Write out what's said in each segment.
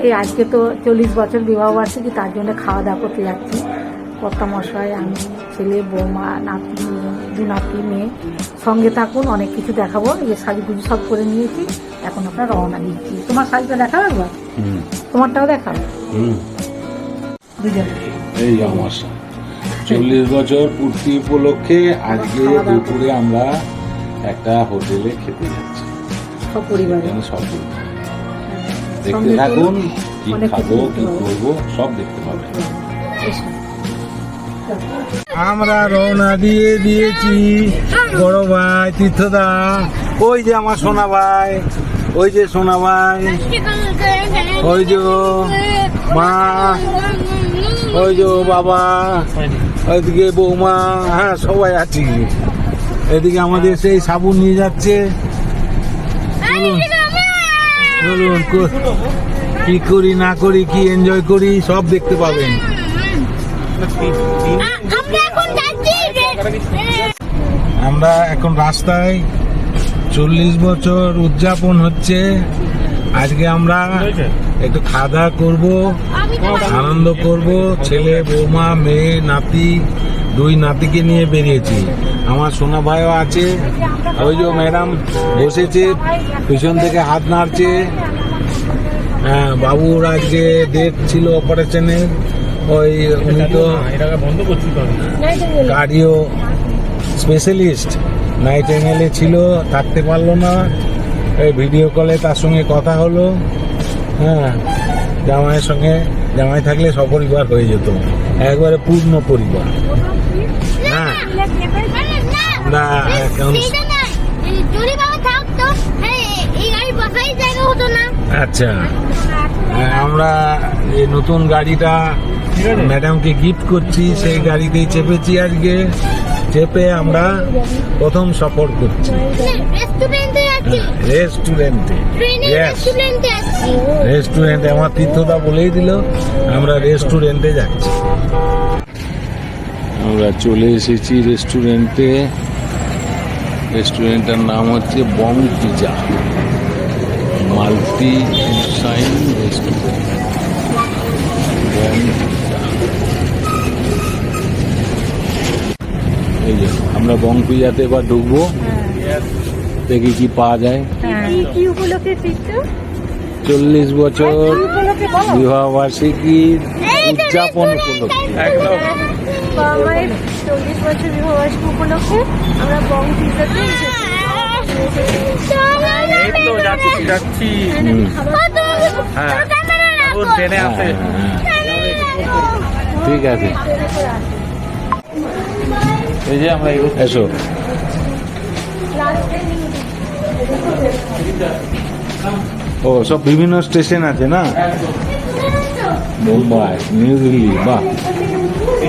এই আজকে তো চল্লিশ বছর বিবাহ বার্ষিকী তার জন্য খাওয়া দাওয়া করতে যাচ্ছি। কর্তা মশাই আমি ছেলে বৌমা নাতি দু নাতি মেয়ে সঙ্গে থাকুন অনেক কিছু দেখাবো। এই যে সাজগুজি সব করে নিয়েছি এখন আমরা রওনা দিচ্ছি। তোমার শাড়িটা দেখাবে একবার। তোমারটাও দেখাবে দুজন। এই আমার চল্লিশ বছর পূর্তি উপলক্ষে আজকে দুপুরে আমরা একটা হোটেলে খেতে যাচ্ছি। সব পরিবারে এখানে সব পরিবার। দেখতে থাকুন কি খাব কি করব সব দেখতে পাবেন। আমরা রওনা দিয়ে দিয়েছি বড় ভাই তীর্থদা। ওই যে আমার সোনা ভাই ওই যে সোনা ভাই ওই যে মা ওই যে বাবা ওইদিকে বৌমা হ্যাঁ সবাই আছি। এদিকে আমাদের সেই সাবুন নিয়ে যাচ্ছে। চলুন কি করি না করি কি এনজয় করি সব দেখতে পাবেন। আমরা এখন আমরা এখন রাস্তায় চল্লিশ বছর উদযাপন হচ্ছে। আজকে আমরা একটু খাওয়া দাওয়া করব আনন্দ করব ছেলে বৌমা মেয়ে নাতি দুই নাতিকে নিয়ে বেরিয়েছি। আমার সোনা ভাইও আছে ওই যে ম্যাডাম বসেছে, পিছন থেকে হাত নাড়ছে। হ্যাঁ বাবুর আজকে ডেট ছিল অপারেশনের ওই উনি তো কার্ডিও স্পেশালিস্ট নাইট এমএলএ ছিল, থাকতে পারল না। এই ভিডিও কলে তার সঙ্গে কথা হলো। হ্যাঁ জামাইয়ের সঙ্গে, জামাই থাকলে সপরিবার হয়ে যেত। একবারে পূর্ণ পরিবার। না। আচ্ছা আমরা এই নতুন গাড়িটা ম্যাডামকে গিফট করছি সেই গাড়িতেই চেপেছি আজকে। চেপে আমরা প্রথম সফর করছি। রেস্টুরেন্টে। রেস্টুরেন্টে আমার তীর্থদা বলেই দিল আমরা রেস্টুরেন্টে যাচ্ছি। আমরা চলে এসেছি রেস্টুরেন্টে রেস্টুরেন্টের নাম হচ্ছে Bong pizza multi cuisine restaurant Bong pizza এই যে আমরা বং পিজাতে এবার ঢুকবো। দেখি কি পাওয়া যায়। হ্যাঁ। কি উপলক্ষে ফিরছো? চল্লিশ বছর বিবাহ বার্ষিকী উদযাপন উপলক্ষে। একদম বাবার চল্লিশ বছর বিবাহ উপলক্ষে আমরা বং পিজাতে এসেছি। হ্যাঁ হ্যাঁ, হ্যাঁ, হ্যাঁ। ঠিক আছে এই যে আমরা এসো ও সব বিভিন্ন স্টেশন আছে না? মুম্বাই নিউ দিল্লি বাহ।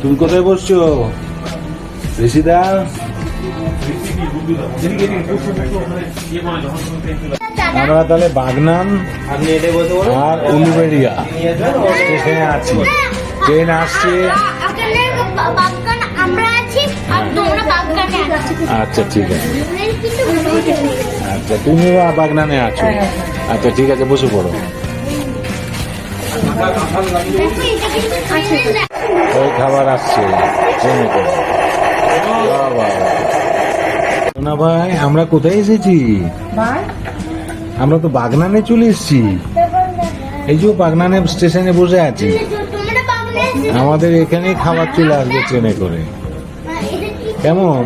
তুমি কোথায় বসছো? ঋষিদা? আমরা তাহলে বাগনান আর উলুবেড়িয়া। স্টেশনে আছি। ট্রেন আসছে। আচ্ছা ঠিক আছে। আচ্ছা তুমিও বাগনানে আছো। আচ্ছা ঠিক আছে বসে পড়ো। ওই খাবার আসছে। সোনা ভাই আমরা কোথায় এসেছি? আমরা তো বাগনানে চলে এসেছি। এই যে বাগনানে স্টেশনে বসে আছি আছি। আমাদের এখানেই খাবার চলে আসবে ট্রেনে করে। কেমন?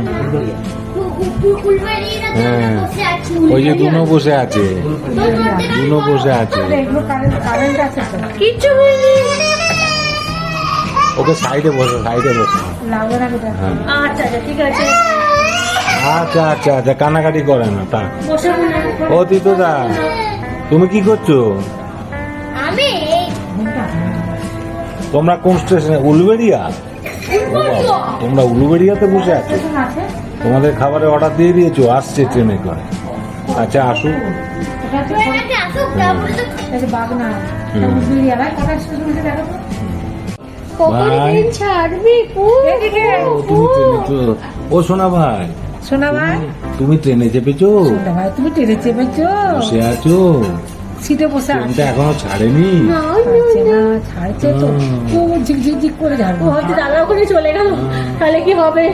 হ্যাঁ। ওই যে দুনো বসে আছে। দুনো বসে আছে। ওকে সাইডে বসো সাইডে বসো। হ্যাঁ। আচ্ছা আচ্ছা ঠিক আছে। আচ্ছা আচ্ছা আচ্ছা কানাকাটি করে না তা ও দা তুমি কি করছ? আমি? তোমরা কোন স্টেশনে? উলুবেড়িয়া? তোমরা উলুবেড়িয়াতে বসে আছে। তোমাদের খাবারের অর্ডার দিয়ে দিয়েছ আসছে ট্রেনে করে। আচ্ছা আসুক। ও তুমি ট্রেনে তো ও সোনা ভাই। শোনা ভাই? তুমি ট্রেনে চেপেছো? ভাই তুমি ট্রেনে চেপেছো? বসে আছো? সিটে বসে আছো? এখনও ছাড়েনি? ছাড়ছে তো। হুম। ও ঝিক ঝিক ঝিক করে যাবে হয়তো দাদা ওখানে চলে গেল। তাহলে কি হবে?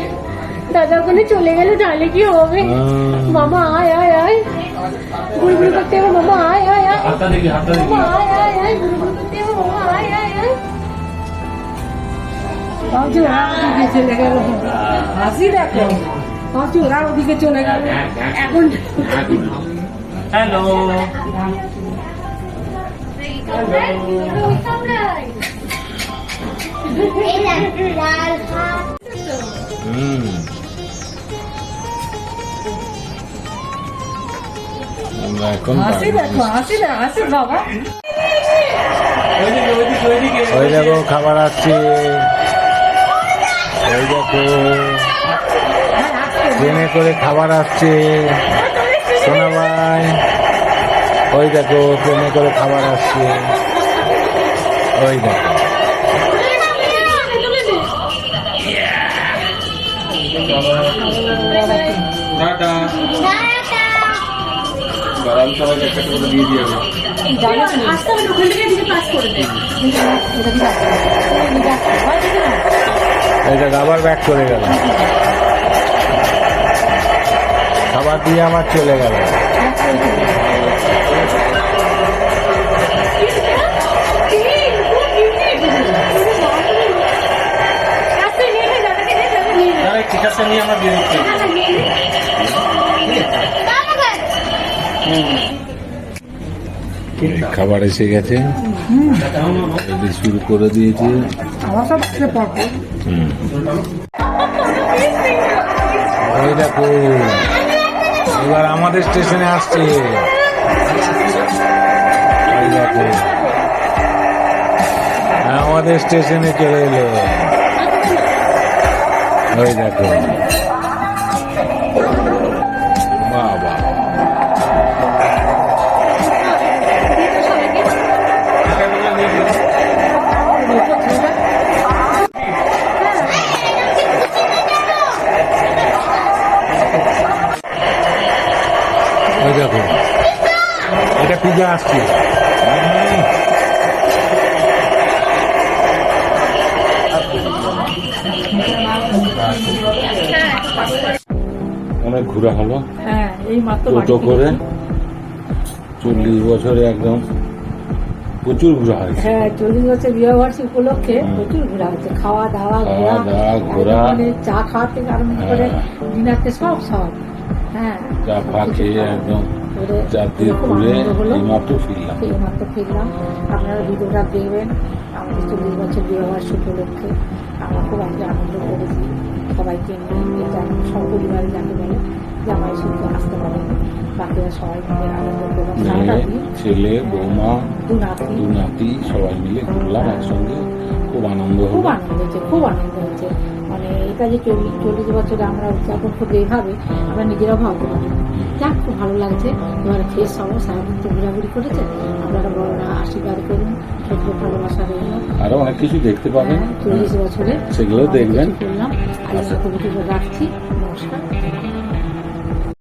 দাদা ওখানে চলে গেলে তাহলে কি হবে আহ, মামা আয় আয় আয় গুড় গুড় করতে হবে মামা আয় আয় আয় হাতটা দেখি হাতটা দেখি মামা আয় আয় আয় গুড় গুড় করতে হবে মামা আয় আয় আয় ভাবছি ওরা ওদিকে চলে গেল হাসি দেখো ভাবছি ওরা ওদিকে চলে গেল এখন হ্যালো হুম আমরা এখন ওই দেখো খাবার আসছে। ওই দেখো ট্রেনে করে খাবার আসছে। সোনা ভাই ওই দেখো ট্রেনে করে খাবার আসছে। ওই দেখো। সবাইকে একটা করে দিয়ে দিয়ে হবে দেখো আবার ব্যাক করে গেল। খাবার দিয়ে আমার চলে গেল। তাহলে আছে নিয়ে আমরা দিয়ে দিচ্ছি খাবার এসে গেছে। শুরু করে দিয়েছে। দেখো এবার আমাদের স্টেশনে আসছে। দেখো আমাদের স্টেশনে চলে এলো। ওই দেখো। আসছে হুম। অনেক ঘোরা হলো হ্যাঁ এই মাত্র বাড়ি টোটো করে চল্লিশ বছরে একদম প্রচুর ঘোরা হয়েছে হ্যাঁ চল্লিশ বছর বিবাহ বার্ষিক উপলক্ষে প্রচুর ঘোরা হচ্ছে খাওয়া দাওয়া ঘোরা ঘোরা। মানে চা খাওয়া থেকে আরম্ভ করে হ্যাঁ। ডিনারতে সব সব হ্যাঁ চা ফা খেয়ে একদম চারদিকে খুব ঘুরে এইমাত্র ফিরলাম। ফিরলাম। আপনারা ভিডিওটা দেখবেন। আমাদের চল্লিশ বছর বিবাহ বার্ষিক উপলক্ষে আমরা খুব আজকে আনন্দ করেছি। সবাইকে নিয়ে সপরিবারে যাকে বলে জামাই শুনতে আসতে পারে। বাকিরা সবাই মিলে আনন্দ করলাম দিন ছেলে বৌমা দু নাতি দু নাতি সবাই মিলে ঘুরলাম একসঙ্গে। খুব আনন্দ খুব আনন্দ হয়েছে খুব আনন্দ হয়েছে। মানে এটা যে চল্লিশ চল্লিশ বছরে আমরা উদযাপন করব এইভাবে আমরা নিজেরাও ভাবতে পারি। যাক খুব ভালো লাগছে এবার ফের সব সারাদিন তো ঘোরাঘুরি করেছে আপনারা বড়রা আশীর্বাদ করুন ছোট ভালোবাসা রইল আরও অনেক কিছু দেখতে পাবেন চল্লিশ বছরে সেগুলো দেখবেন। করলাম আর আচ্ছা। রাখছি নমস্কার